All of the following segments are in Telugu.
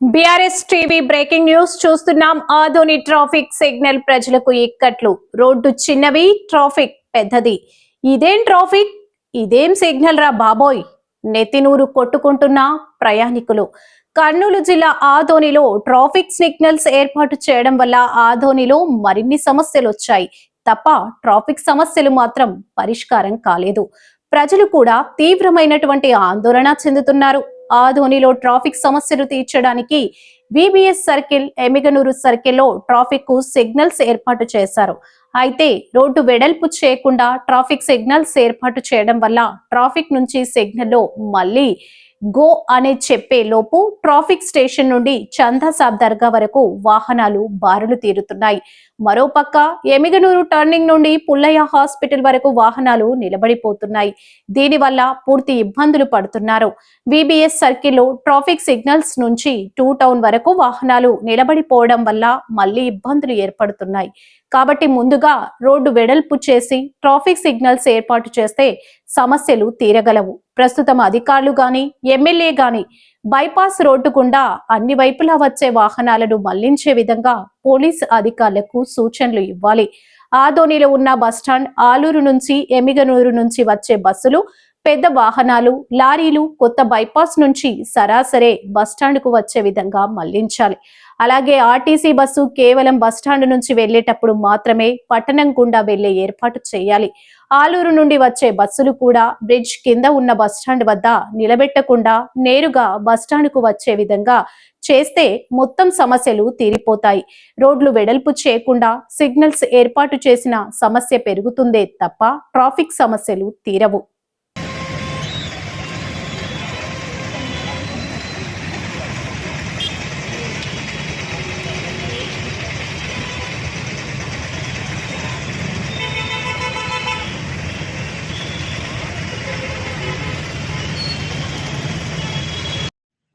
బీఆర్ఎస్ టీవీ బ్రేకింగ్ న్యూస్ చూస్తున్నాం. ఆధుని ట్రాఫిక్ సిగ్నల్ ప్రజలకు ఇక్కట్లు. రోడ్డు చిన్నవి ట్రాఫిక్ పెద్దది. ఇదేం ట్రాఫిక్? ఇదేం సిగ్నల్ రా బాబోయ్? నెత్తినూరు కొట్టుకుంటున్న ప్రయాణికులు. కర్నూలు జిల్లా ఆధోనిలో ట్రాఫిక్ సిగ్నల్స్ ఏర్పాటు చేయడం వల్ల ఆధోనిలో మరిన్ని సమస్యలు వచ్చాయి. తప్ప ట్రాఫిక్ సమస్యలు మాత్రం పరిష్కారం కాలేదు. ప్రజలు కూడా తీవ్రమైనటువంటి ఆందోళన చెందుతున్నారు. ఆధోనిలో ట్రాఫిక్ సమస్యలు తీర్చడానికి విబిఎస్ సర్కిల్ ఎమిగనూరు సర్కిల్లో ట్రాఫిక్కు సిగ్నల్స్ ఏర్పాటు చేశారు. అయితే రోడ్డు వెడల్పు చేయకుండా ట్రాఫిక్ సిగ్నల్స్ ఏర్పాటు చేయడం వల్ల ట్రాఫిక్ నుంచి సిగ్నల్లో మళ్ళీ గో అనే చెప్పే లోపు ట్రాఫిక్ స్టేషన్ నుండి చందాసాబ్ దర్గా వరకు వాహనాలు బారులు తీరుతున్నాయి. మరోపక్క ఎమిగనూరు టర్నింగ్ నుండి పుల్లయ్య హాస్పిటల్ వరకు వాహనాలు నిలబడిపోతున్నాయి. దీనివల్ల పూర్తి ఇబ్బందులు పడుతున్నారు. విబిఎస్ సర్కిల్లో ట్రాఫిక్ సిగ్నల్స్ నుంచి టూ టౌన్ వరకు వాహనాలు నిలబడిపోవడం వల్ల మళ్ళీ ఇబ్బందులు ఏర్పడుతున్నాయి. కాబట్టి ముందుగా రోడ్డు వెడల్పు చేసి ట్రాఫిక్ సిగ్నల్స్ ఏర్పాటు చేస్తే సమస్యలు తీరగలవు. ప్రస్తుతం అధికారులు గాని ఎమ్మెల్యే గాని బైపాస్ రోడ్డు గుండా అన్ని వైపులా వచ్చే వాహనాలను మళ్ళించే విధంగా పోలీస్ అధికారులకు సూచనలు ఇవ్వాలి. ఆదోనిలో ఉన్న బస్టాండ్ ఆలూరు నుంచి ఎమిగనూరు నుంచి వచ్చే బస్సులు పెద్ద వాహనాలు లారీలు కొత్త బైపాస్ నుంచి సరాసరే బస్టాండ్కు వచ్చే విధంగా మళ్ళించాలి. అలాగే ఆర్టీసీ బస్సు కేవలం బస్టాండ్ నుంచి వెళ్ళేటప్పుడు మాత్రమే పట్టణం గుండా వెళ్ళే ఏర్పాటు చేయాలి. ఆలూరు నుండి వచ్చే బస్సులు కూడా బ్రిడ్జ్ కింద ఉన్న బస్టాండ్ వద్ద నిలబెట్టకుండా నేరుగా బస్టాండ్కు వచ్చే విధంగా చేస్తే మొత్తం సమస్యలు తీరిపోతాయి. రోడ్లు వెడల్పు చేయకుండా సిగ్నల్స్ ఏర్పాటు చేసిన సమస్య పెరుగుతుందే తప్ప ట్రాఫిక్ సమస్యలు తీరవు.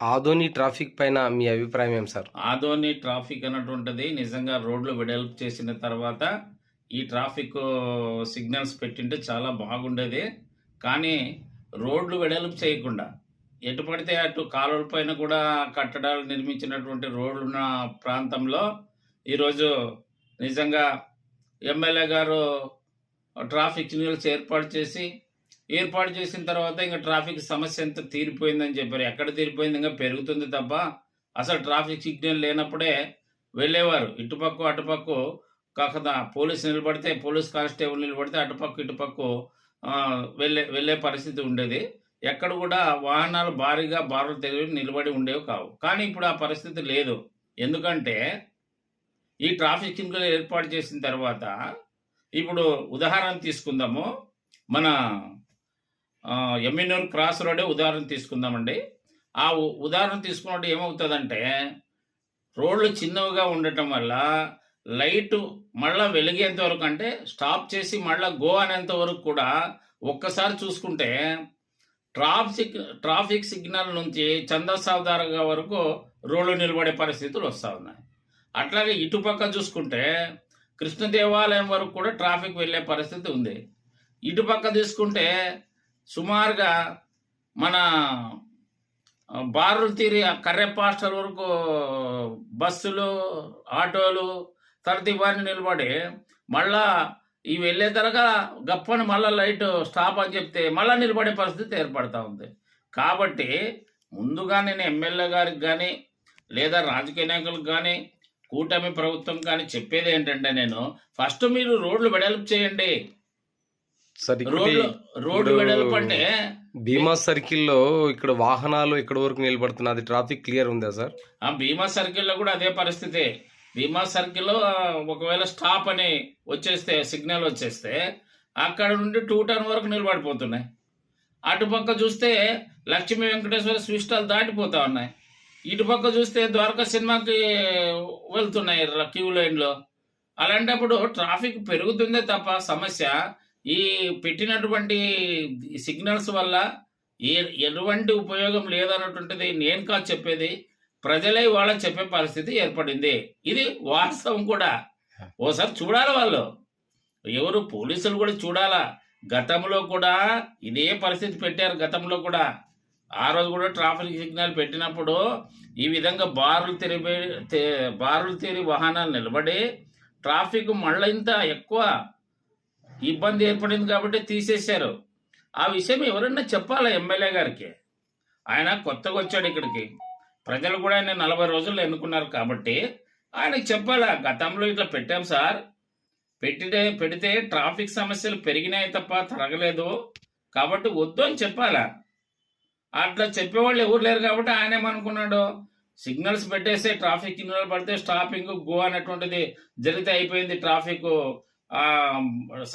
ఆధోని ట్రాఫిక్ పైన మీ అభిప్రాయం ఏం సార్? ఆదోని ట్రాఫిక్ అన్నటువంటిది నిజంగా రోడ్లు వెడల్పు చేసిన తర్వాత ఈ ట్రాఫిక్ సిగ్నల్స్ పెట్టింటే చాలా బాగుండేది. కానీ రోడ్లు వెడల్పు చేయకుండా ఎటు పడితే అటు కాలువల పైన కూడా కట్టడాలు నిర్మించినటువంటి రోడ్లు ఉన్న ప్రాంతంలో ఈరోజు నిజంగా ఎమ్మెల్యే గారు ట్రాఫిక్ సిగ్నల్స్ ఏర్పాటు చేసి ఏర్పాటు చేసిన తర్వాత ఇంకా ట్రాఫిక్ సమస్య ఎంత తీరిపోయిందని చెప్పారు. ఎక్కడ తీరిపోయింది? ఇంకా పెరుగుతుంది తప్ప అసలు ట్రాఫిక్ సిగ్నల్ లేనప్పుడే వెళ్ళేవారు. ఇటుపక్క అటుపక్క కాకదా పోలీస్ నిలబడితే పోలీస్ కానిస్టేబుల్ నిలబడితే అటుపక్క ఇటుపక్క వెళ్ళే వెళ్ళే పరిస్థితి ఉండేది. ఎక్కడ కూడా వాహనాలు భారీగా బారులు తెలివి నిలబడి ఉండేవి కావు. కానీ ఇప్పుడు ఆ పరిస్థితి లేదు. ఎందుకంటే ఈ ట్రాఫిక్ సిగ్నల్ ఏర్పాటు చేసిన తర్వాత ఇప్పుడు ఉదాహరణ తీసుకుందాము. మన ఎమ్మినూర్ క్రాస్ రోడే ఉదాహరణ తీసుకుందామండి. ఆ ఉదాహరణ తీసుకున్నట్టు ఏమవుతుందంటే రోడ్లు చిన్నవిగా ఉండటం వల్ల లైట్ మళ్ళా వెలిగేంత వరకు అంటే స్టాప్ చేసి మళ్ళా గో అనేంత వరకు కూడా ఒక్కసారి చూసుకుంటే ట్రాఫిక్ ట్రాఫిక్ సిగ్నల్ నుంచి చందసావదారగా వరకు రోడ్లు నిలబడే పరిస్థితులు వస్తూ ఉన్నాయి. అట్లాగే ఇటుపక్క చూసుకుంటే కృష్ణ దేవాలయం వరకు కూడా ట్రాఫిక్ వెళ్ళే పరిస్థితి ఉంది. ఇటుపక్క తీసుకుంటే సుమారుగా మన బారులు తీరి ఆ కర్రె పాస్టర్ వరకు బస్సులు ఆటోలు తర్వాత ఇవన్నీ నిలబడి మళ్ళా ఇవి వెళ్ళే తరగా గప్పని మళ్ళీ లైట్ స్టాప్ అని చెప్తే మళ్ళీ నిలబడే పరిస్థితి ఏర్పడతా ఉంది. కాబట్టి ముందుగా నేను ఎమ్మెల్యే గారికి కానీ లేదా రాజకీయ నాయకులకు కానీ కూటమి ప్రభుత్వం కానీ చెప్పేది ఏంటంటే నేను ఫస్ట్ మీరు రోడ్లు వెడల్పు చేయండి. సార్ రోడ్లు రోడ్డు వెడల్పు అంటే భీమా సర్కిల్లో ఇక్కడ వాహనాలు ఇక్కడ వరకు నిలబడుతున్నది ట్రాఫిక్ క్లియర్ ఉందా సార్? ఆ భీమా సర్కిల్లో కూడా అదే పరిస్థితి. భీమా సర్కిల్లో ఒకవేళ స్టాప్ అని వచ్చేస్తే సిగ్నల్ వచ్చేస్తే అక్కడ నుండి టూ టర్న్ వరకు నిలబడిపోతున్నాయి. అటుపక్క చూస్తే లక్ష్మీ వెంకటేశ్వర స్వీట్ స్టాల్ దాటిపోతా ఉన్నాయి. ఇటుపక్క చూస్తే ద్వారకా సినిమాకి వెళ్తున్నాయి క్యూ లైన్లో. అలాంటప్పుడు ట్రాఫిక్ పెరుగుతుందే తప్ప సమస్య. ఈ పెట్టినటువంటి సిగ్నల్స్ వల్ల ఏ ఎటువంటి ఉపయోగం లేదన్నటువంటిది నేను కాదు చెప్పేది. ప్రజలే వాళ్ళ చెప్పే పరిస్థితి ఏర్పడింది. ఇది వాస్తవం కూడా. ఓసారి చూడాలి వాళ్ళు. ఎవరు పోలీసులు కూడా చూడాలా? గతంలో కూడా ఇదే పరిస్థితి పెట్టారు గతంలో కూడా. ఆ రోజు కూడా ట్రాఫిక్ సిగ్నల్ పెట్టినప్పుడు ఈ విధంగా బారులు తెరిపే బారులు తిరిగి వాహనాలు నిలబడి ట్రాఫిక్ మళ్ళీ ఇంత ఎక్కువ ఇబ్బంది ఏర్పడింది కాబట్టి తీసేశారు. ఆ విషయం ఎవరన్నా చెప్పాలా ఎమ్మెల్యే గారికి? ఆయన కొత్తగా వచ్చాడు ఇక్కడికి. ప్రజలు కూడా ఆయన నలభై రోజులు ఎన్నుకున్నారు కాబట్టి ఆయనకి చెప్పాలా? గతంలో ఇట్లా పెట్టాం సార్. పెట్టితే పెడితే ట్రాఫిక్ సమస్యలు పెరిగినాయి తప్ప తరగలేదు. కాబట్టి వద్దు అని చెప్పాలా? అట్లా చెప్పేవాళ్ళు ఎవరు లేరు కాబట్టి ఆయన ఏమనుకున్నాడు? సిగ్నల్స్ పెట్టేస్తే ట్రాఫిక్ సిగ్నల్ పడితే స్టాపింగ్ గో అనేటువంటిది జరిగితే అయిపోయింది ట్రాఫిక్.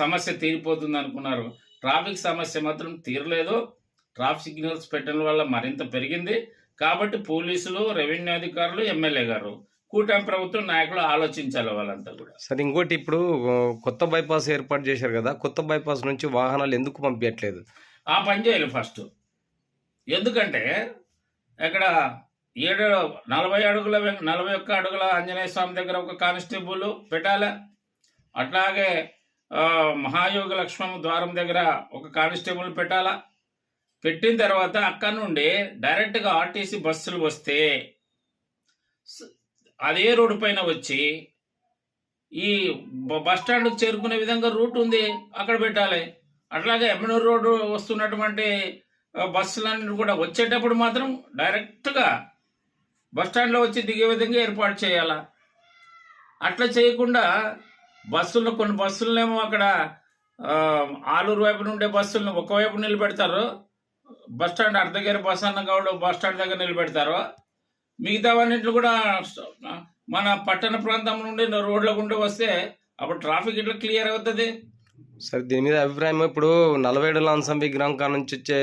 సమస్య తీరిపోతుంది అనుకున్నారు. ట్రాఫిక్ సమస్య మాత్రం తీరలేదు. ట్రాఫిక్ సిగ్నల్స్ పెట్టడం వల్ల మరింత పెరిగింది. కాబట్టి పోలీసులు రెవెన్యూ అధికారులు ఎమ్మెల్యే గారు కూటమి ప్రభుత్వం నాయకులు ఆలోచించాలి వాళ్ళంతా కూడా. సరే ఇంకోటి ఇప్పుడు కొత్త బైపాస్ ఏర్పాటు చేశారు కదా కొత్త బైపాస్ నుంచి వాహనాలు ఎందుకు పంపించట్లేదు? ఆ పని చేయాలి ఫస్ట్. ఎందుకంటే ఇక్కడ ఏడు నలభై అడుగుల నలభై ఒక్క అడుగుల ఆంజనేయ స్వామి దగ్గర ఒక కానిస్టేబుల్ పెట్టాలి? అట్లాగే మహాయోగ లక్ష్మణ ద్వారం దగ్గర ఒక కానిస్టేబుల్ పెట్టాలా? పెట్టిన తర్వాత అక్కడ నుండి డైరెక్ట్గా ఆర్టీసీ బస్సులు వస్తే అదే రోడ్డు పైన వచ్చి ఈ బస్ స్టాండ్కి చేరుకునే విధంగా రూట్ ఉంది అక్కడ పెట్టాలి. అట్లాగే ఎమ్మెనూరు రోడ్డు వస్తున్నటువంటి బస్సులన్నీ కూడా వచ్చేటప్పుడు మాత్రం డైరెక్ట్గా బస్ స్టాండ్లో వచ్చి దిగే విధంగా ఏర్పాటు చేయాలా? అట్లా చేయకుండా బస్సుల్లో కొన్ని బస్సులనేమో అక్కడ ఆలూరు వైపు నుండే బస్సులను ఒకవైపు నిలబెడతారు. బస్ స్టాండ్ అర్ధగిరి బస్ అన్న గౌడ్ బస్ స్టాండ్ దగ్గర నిలబెడతారు. మిగతావన్నింటిలో కూడా మన పట్టణ ప్రాంతం నుండి రోడ్ల గుండా వస్తే అప్పుడు ట్రాఫిక్ ఇట్లా క్లియర్ అవుతుంది. సరే దీని మీద అభిప్రాయం ఇప్పుడు నలభై ఏడు లాంసం విగ్రహం కాడ నుంచి వచ్చే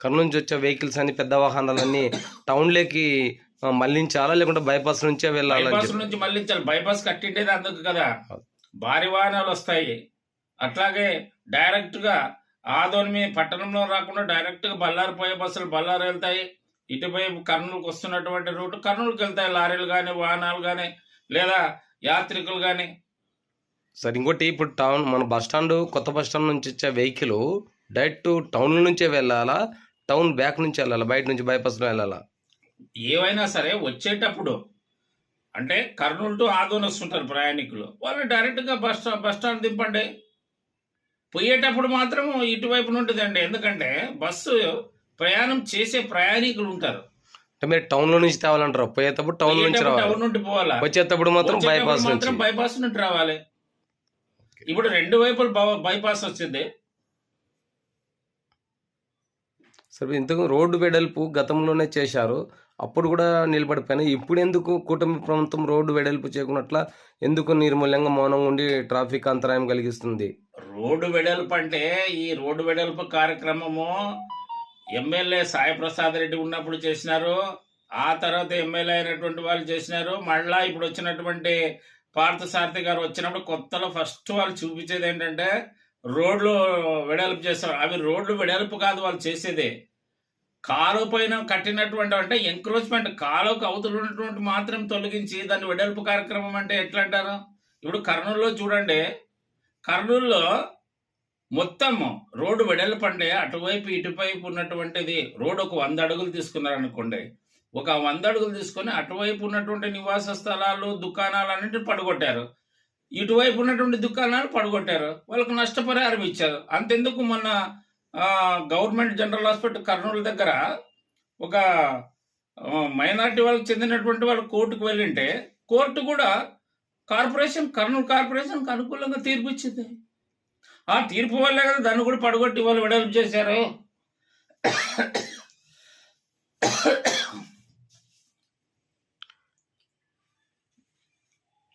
కర్నూలు నుంచి వచ్చే వెహికల్స్ అన్ని పెద్ద వాహనాలన్నీ టౌన్లోకి ఆ, మళ్ళించాలా? లేకుంటే బైపాస్ నుంచే వెళ్ళాలని బైపాస్. నుంచి మళ్ళించాలి బైపాస్ కట్టిండేది అందుకు కదా. భారీ వాహనాలు వస్తాయి అట్లాగే డైరెక్ట్గా ఆదోని మీ పట్టణంలో రాకుండా డైరెక్ట్గా బళ్ళారి పోయే బస్సులు బళ్ళారి వెళ్తాయి ఇటువైపు కర్నూలుకి వస్తున్నటువంటి రూట్ కర్నూలుకి వెళ్తాయి లారీలు కానీ వాహనాలు కానీ లేదా యాత్రికులు కానీ సరే ఇంకోటి ఇప్పుడు టౌన్ మన బస్ స్టాండ్ కొత్త బస్ స్టాండ్ నుంచి వచ్చే వెహికల్ డైరెక్ట్ టౌన్ నుంచే వెళ్ళాలా? టౌన్ బ్యాక్ నుంచి వెళ్ళాలా? బయట నుంచి బైపాస్లో వెళ్ళాలా? ఏవైనా సరే వచ్చేటప్పుడు అంటే కర్నూలు టు ఆదోని వస్తుంటారు ప్రయాణికులు. వాళ్ళు డైరెక్ట్గా బస్ బస్ స్టాండ్ దింపండి. పోయేటప్పుడు మాత్రం ఇటువైపు ఉంటుందండి. ఎందుకంటే బస్సు ప్రయాణం చేసే ప్రయాణికులు ఉంటారు. అంటే మీరు టౌన్లో నుంచి తేవాలంటారు. పోయేటప్పుడు టౌన్ నుంచి టౌన్ నుండి పోవాలా? వచ్చేటప్పుడు మాత్రం బైపాస్ మాత్రం బైపాస్ నుండి రావాలి. ఇప్పుడు రెండు వైపులు బైపాస్ వచ్చింది. సరే ఇంతకు రోడ్డు వెడల్పు గతంలోనే చేశారు. అప్పుడు కూడా నిలబడిపోయినా. ఇప్పుడు ఎందుకు కూటమి ప్రభుత్వం రోడ్డు వెడల్పు చేయకున్నట్ల ఎందుకు నిర్మూల్యంగా మౌనంగా ఉండి ట్రాఫిక్ అంతరాయం కలిగిస్తుంది? రోడ్డు వెడల్పు అంటే ఈ రోడ్డు వెడల్పు కార్యక్రమము ఎమ్మెల్యే సాయిప్రసాద్ రెడ్డి ఉన్నప్పుడు చేసినారు. ఆ తర్వాత ఎమ్మెల్యే అయినటువంటి వాళ్ళు చేసినారు. మళ్ళా ఇప్పుడు వచ్చినటువంటి పార్థసారథి గారు వచ్చినప్పుడు కొత్తలో ఫస్ట్ వాళ్ళు చూపించేది ఏంటంటే రోడ్లు వెడల్పు చేస్తారు. అవి రోడ్లు వెడల్పు కాదు వాళ్ళు చేసేదే. కాలువ పైన కట్టినటువంటి అంటే ఎంక్రోచ్మెంట్ కాలువకు అవతల ఉన్నటువంటి మాత్రం తొలగించి దాన్ని వెడల్పు కార్యక్రమం అంటే ఎట్లా అంటారు ఇప్పుడు కర్నూలులో చూడండి. కర్నూలులో మొత్తం రోడ్డు వెడల్పు అంటే అటువైపు ఇటువైపు ఉన్నటువంటిది రోడ్డు ఒక వంద అడుగులు తీసుకున్నారు అనుకోండి ఒక వంద అడుగులు తీసుకొని అటువైపు ఉన్నటువంటి నివాస స్థలాలు దుకాణాలు అన్నింటిని పడగొట్టారు. ఇటువైపు ఉన్నటువంటి దుకాణాలు పడగొట్టారు. వాళ్ళకు నష్టపరిహారం ఇచ్చారు. అంతెందుకు మొన్న గవర్నమెంట్ జనరల్ హాస్పిటల్ కర్నూలు దగ్గర ఒక మైనారిటీ వాళ్ళకి చెందినటువంటి వాళ్ళు కోర్టుకు వెళ్ళింటే కోర్టు కూడా కార్పొరేషన్ కర్నూలు కార్పొరేషన్కి అనుకూలంగా తీర్పు ఇచ్చింది. ఆ తీర్పు వల్లే కదా దాన్ని కూడా పడగొట్టి వాళ్ళు వెడల్పు చేశారు.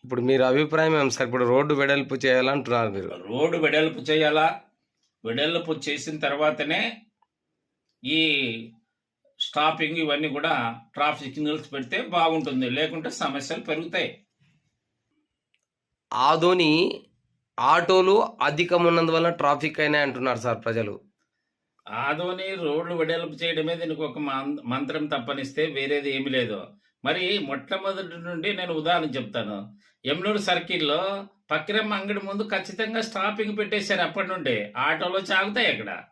ఇప్పుడు మీరు అభిప్రాయం ఏం సార్? ఇప్పుడు రోడ్డు వెడల్పు చేయాలంటున్నారు మీరు. రోడ్డు వెడల్పు చేయాలా? వెడల్పు చేసిన తర్వాతనే ఈ స్టాపింగ్ ఇవన్నీ కూడా ట్రాఫిక్ సిగ్నల్స్ పెడితే బాగుంటుంది. లేకుంటే సమస్యలు పెరుగుతాయి. ఆదోని ఆటోలు అధికం ఉన్నందువల్ల ట్రాఫిక్ అయినాయి అంటున్నారు సార్ ప్రజలు. ఆదోని రోడ్లు వెడల్పు చేయడమే దీనికి ఒక మంత్రం తప్పనిస్తే వేరేది ఏమీ లేదు. మరి మొట్టమొదటి నుండి నేను ఉదాహరణ చెప్తాను. ఎమ్లూరు సర్కిల్లో పక్కిరమ్మ అంగడి ముందు ఖచ్చితంగా స్టాపింగ్ పెట్టేశారు అప్పటి నుండి. ఆటోలో చాగుతాయి అక్కడ.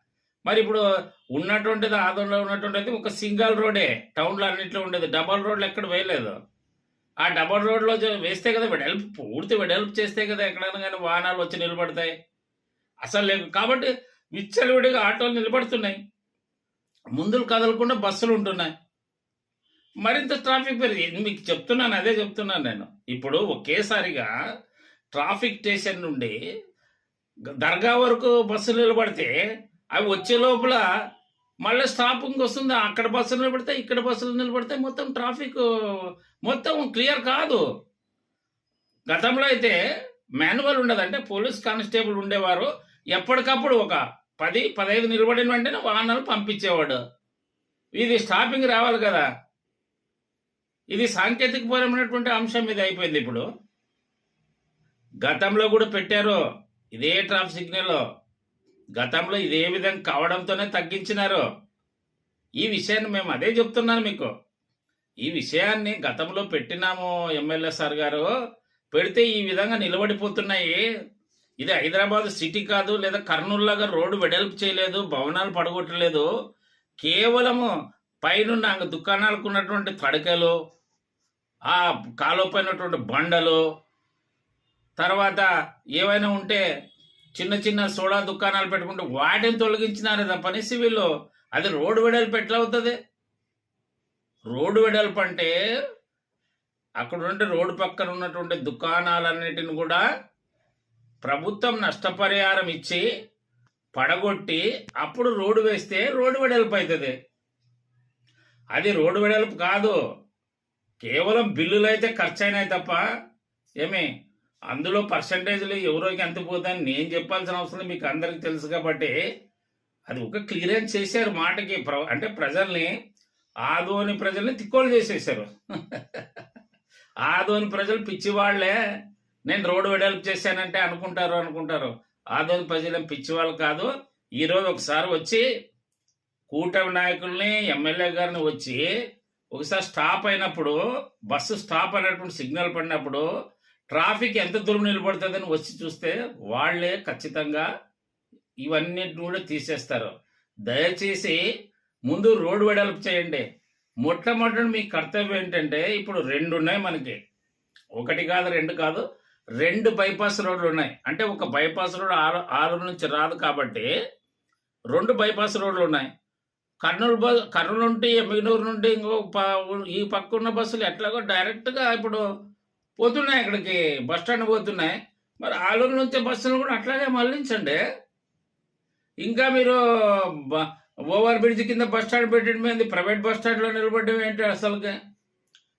మరి ఇప్పుడు ఉన్నటువంటిది ఆదంలో ఉన్నటువంటిది ఒక సింగల్ రోడే. టౌన్లో అన్నింటిలో ఉండేది. డబల్ రోడ్లు ఎక్కడ వేయలేదు. ఆ డబల్ రోడ్లో వేస్తే కదా వెడల్పు పూర్తి వెడల్పు చేస్తే కదా ఎక్కడైనా కానీ వాహనాలు వచ్చి నిలబడతాయి. అసలు లేదు. కాబట్టి విచ్చలవిడిగా ఆటోలు నిలబడుతున్నాయి. ముందులు కదలకుండా బస్సులు ఉంటున్నాయి. మరింత ట్రాఫిక్ పెరిగి మీకు చెప్తున్నాను అదే చెప్తున్నాను నేను. ఇప్పుడు ఒకేసారిగా ట్రాఫిక్ స్టేషన్ నుండి దర్గా వరకు బస్సులు నిలబడితే అవి వచ్చే లోపల మళ్ళీ స్టాపింగ్ వస్తుంది అక్కడ బస్సులు నిలబడితే ఇక్కడ బస్సులు నిలబడితే మొత్తం ట్రాఫిక్ మొత్తం క్లియర్ కాదు. గతంలో అయితే మాన్యువల్ ఉండదంటే పోలీస్ కానిస్టేబుల్ ఉండేవారు. ఎప్పటికప్పుడు ఒక పది పదహైదు నిలబడిన వెంటనే వాహనాలు పంపించేవాడు. ఇది స్టాపింగ్ రావాలి కదా. ఇది సాంకేతికపరమైనటువంటి అంశం ఇది అయిపోయింది ఇప్పుడు. గతంలో కూడా పెట్టారు. ఇదే ట్రాఫిక్ సిగ్నల్. గతంలో ఇదే విధంగా కావడంతోనే తగ్గించినారు. ఈ విషయాన్ని మేము అదే చెప్తున్నాను మీకు. ఈ విషయాన్ని గతంలో పెట్టినాము ఎమ్మెల్యే సార్ గారు. పెడితే ఈ విధంగా నిలబడిపోతున్నాయి. ఇది హైదరాబాద్ సిటీ కాదు లేదా కర్నూలు లాగా రోడ్డు వెడల్పు చేయలేదు భవనాలు పడగొట్టలేదు. కేవలము పైనున్న దుకాణాలకు ఉన్నటువంటి తడకలు ఆ కాలువ పైనటువంటి బండలు తర్వాత ఏవైనా ఉంటే చిన్న చిన్న సోడా దుకాణాలు పెట్టుకుంటే వాటిని తొలగించినారే తప్పని సివిల్లో. అది రోడ్డు వెడల్పు ఎట్లా అవుతుంది? రోడ్డు వెడల్పు అంటే అక్కడ ఉంటే రోడ్డు పక్కన ఉన్నటువంటి దుకాణాలన్నిటిని కూడా ప్రభుత్వం నష్టపరిహారం ఇచ్చి పడగొట్టి అప్పుడు రోడ్డు వేస్తే రోడ్డు వెడల్పు అవుతుంది. అది రోడ్డు వెడల్పు కాదు. కేవలం బిల్లులు అయితే ఖర్చు అయినాయి తప్ప ఏమి? అందులో పర్సంటేజ్లు ఎవరోకి ఎంత పోతాయని నేను చెప్పాల్సిన అవసరం మీకు అందరికి తెలుసు కాబట్టి అది ఒక క్లియరెన్స్ చేశారు మాటకి. ప్ర- అంటే ప్రజల్ని ఆదోని ప్రజల్ని తిక్కోలు చేసేసారు ఆదోని ప్రజలు పిచ్చివాళ్ళే నేను రోడ్డు వెడల్పు చేశానంటే అనుకుంటారు అనుకుంటారు. ఆదోని ప్రజలు పిచ్చివాళ్ళు కాదు. ఈరోజు ఒకసారి వచ్చి కూటమి నాయకుల్ని ఎమ్మెల్యే గారిని వచ్చి ఒకసారి స్టాప్ అయినప్పుడు బస్సు స్టాప్ అయినటువంటి సిగ్నల్ పడినప్పుడు ట్రాఫిక్ ఎంత దూరం నిలబడుతుందని వచ్చి చూస్తే వాళ్ళే ఖచ్చితంగా ఇవన్నిటిని కూడా తీసేస్తారు. దయచేసి ముందు రోడ్డు వెడల్పు చేయండి. మొట్టమొదటి మీ కర్తవ్యం ఏంటంటే ఇప్పుడు రెండు ఉన్నాయి మనకి. ఒకటి కాదు రెండు కాదు రెండు బైపాస్ రోడ్లు ఉన్నాయి. అంటే ఒక బైపాస్ రోడ్ ఆరు ఆరు నుంచి రాదు కాబట్టి రెండు బైపాస్ రోడ్లు ఉన్నాయి. కర్నూలు బస్ కర్నూలు నుండి ఎమ్మిగనూరు నుండి ఇంకో ప- ఈ పక్క ఉన్న బస్సులు ఎట్లాగో డైరెక్ట్గా ఇప్పుడు పోతున్నాయి ఇక్కడికి. బస్ స్టాండ్ పోతున్నాయి. మరి ఆలూరు నుంచి బస్సులు కూడా అట్లాగే మళ్ళించండి ఇంకా మీరు ఓవర్ బ్రిడ్జ్ కింద బస్ స్టాండ్ పెట్టడం ఏంది? ప్రైవేట్ బస్ స్టాండ్లో నిలబడడం ఏంటి అసలుగా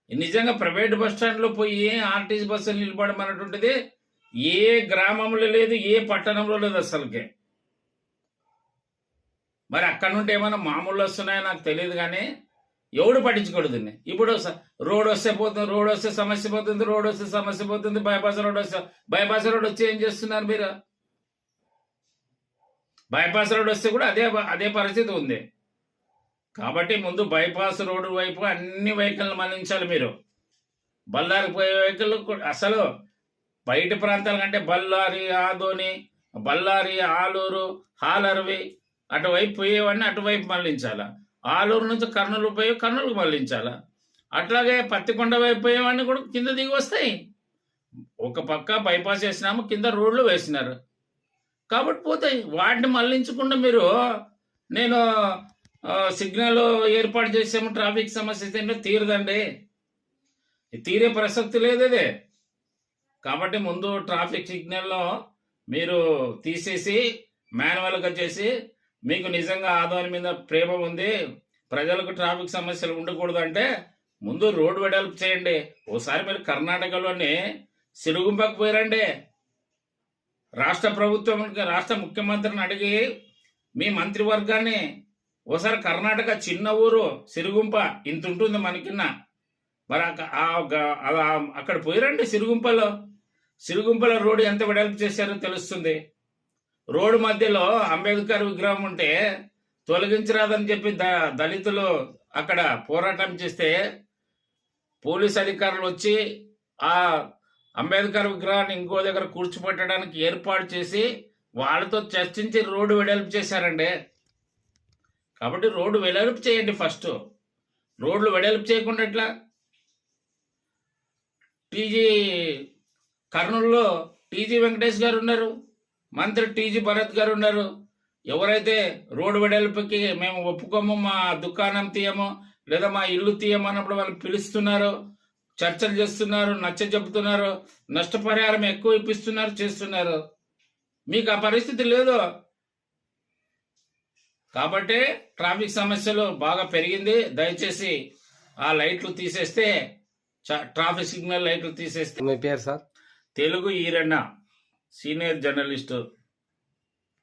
నిజంగా ప్రైవేట్ బస్ స్టాండ్లో పోయి ఆర్టీసీ బస్సులు నిలబడడం అనేటువంటిది ఏ గ్రామంలో లేదు ఏ పట్టణంలో లేదు అసలుకే. మరి అక్కడ నుండి ఏమైనా మామూలు వస్తున్నాయో నాకు తెలియదు కానీ ఎవడు పట్టించుకోడు దీన్ని? ఇప్పుడు స- రోడ్ వస్తే పోతుంది రోడ్ వస్తే సమస్య పోతుంది రోడ్ వస్తే సమస్య పోతుంది బైపాస్ రోడ్ వస్తే బైపాస్ రోడ్ వచ్చి ఏం చేస్తున్నారు మీరు? బైపాస్ రోడ్ వస్తే కూడా అదే అదే పరిస్థితి ఉంది. కాబట్టి ముందు బైపాస్ రోడ్డు వైపు అన్ని వెహికల్ మళ్ళించాలి మీరు. బళ్ళారి పోయే వెహికల్ అసలు బయట ప్రాంతాల కంటే బళ్ళారి ఆదోని బళ్ళారి ఆలూరు హాలర్వి అటువైపు పోయేవన్నీ అటువైపు మళ్ళించాలా ఆలూరు నుంచి కర్నూలు పోయి కర్నూలుకు మళ్ళించాలా? అట్లాగే పత్తికొండ వైపు పోయేవన్నీ కూడా కింద దిగి వస్తాయి. ఒక పక్క బైపాస్ వేసినాము కింద రోడ్లు వేసినారు. కాబట్టి పోతాయి వాటిని మళ్ళించకుండా మీరు నేను సిగ్నల్ ఏర్పాటు చేసాము ట్రాఫిక్ సమస్య ఏంటో తీరదండి. తీరే ప్రసక్తి లేదు అదే కాబట్టి ముందు ట్రాఫిక్ సిగ్నల్లో మీరు తీసేసి మాన్యువల్గా చేసి మీకు నిజంగా ఆదాయం మీద ప్రేమ ఉంది ప్రజలకు ట్రాఫిక్ సమస్యలు ఉండకూడదు అంటే ముందు రోడ్డు వెడల్పు చేయండి. ఓసారి మీరు కర్ణాటకలోని సిరుగుంపకు పోయారండి. రాష్ట్ర ప్రభుత్వం రాష్ట్ర ముఖ్యమంత్రిని అడిగి మీ మంత్రివర్గాన్ని ఓసారి కర్ణాటక చిన్న ఊరు సిరుగుంప ఇంత ఉంటుంది మనకిన్న. మరి అక్కడ పోయిరండి సిరుగుంపలో. సిరుగుంపల రోడ్డు ఎంత వెడల్పు చేశారో తెలుస్తుంది. రోడ్డు మధ్యలో అంబేద్కర్ విగ్రహం ఉంటే తొలగించరాదని చెప్పి ద దళితులు అక్కడ పోరాటం చేస్తే పోలీస్ అధికారులు వచ్చి ఆ అంబేద్కర్ విగ్రహాన్ని ఇంకో దగ్గర కూర్చోపెట్టడానికి ఏర్పాటు చేసి వాళ్ళతో చర్చించి రోడ్డు వెడల్పు చేశారండి. కాబట్టి రోడ్డు వెడల్పు చేయండి ఫస్ట్. రోడ్లు వెడల్పు చేయకుండా ఎట్లా? టీజీ కర్నూలులో టీజీ వెంకటేష్ గారు ఉన్నారు. మంత్రి టీజీ భరత్ గారు ఉన్నారు. ఎవరైతే రోడ్డు వెడల్పుకి మేము ఒప్పుకోము మా దుకాణం తీయము లేదా మా ఇల్లు తీయము అన్నప్పుడు వాళ్ళు పిలుస్తున్నారు చర్చలు చేస్తున్నారు నచ్చ చెబుతున్నారు నష్టపరిహారం ఎక్కువ ఇప్పిస్తున్నారు చేస్తున్నారు. మీకు ఆ పరిస్థితి లేదు. కాబట్టి ట్రాఫిక్ సమస్యలు బాగా పెరిగింది. దయచేసి ఆ లైట్లు తీసేస్తే ట్రాఫిక్ సిగ్నల్ లైట్లు తీసేస్తే. మీ పేరు sir? Telugu Eeranna. Senior journalist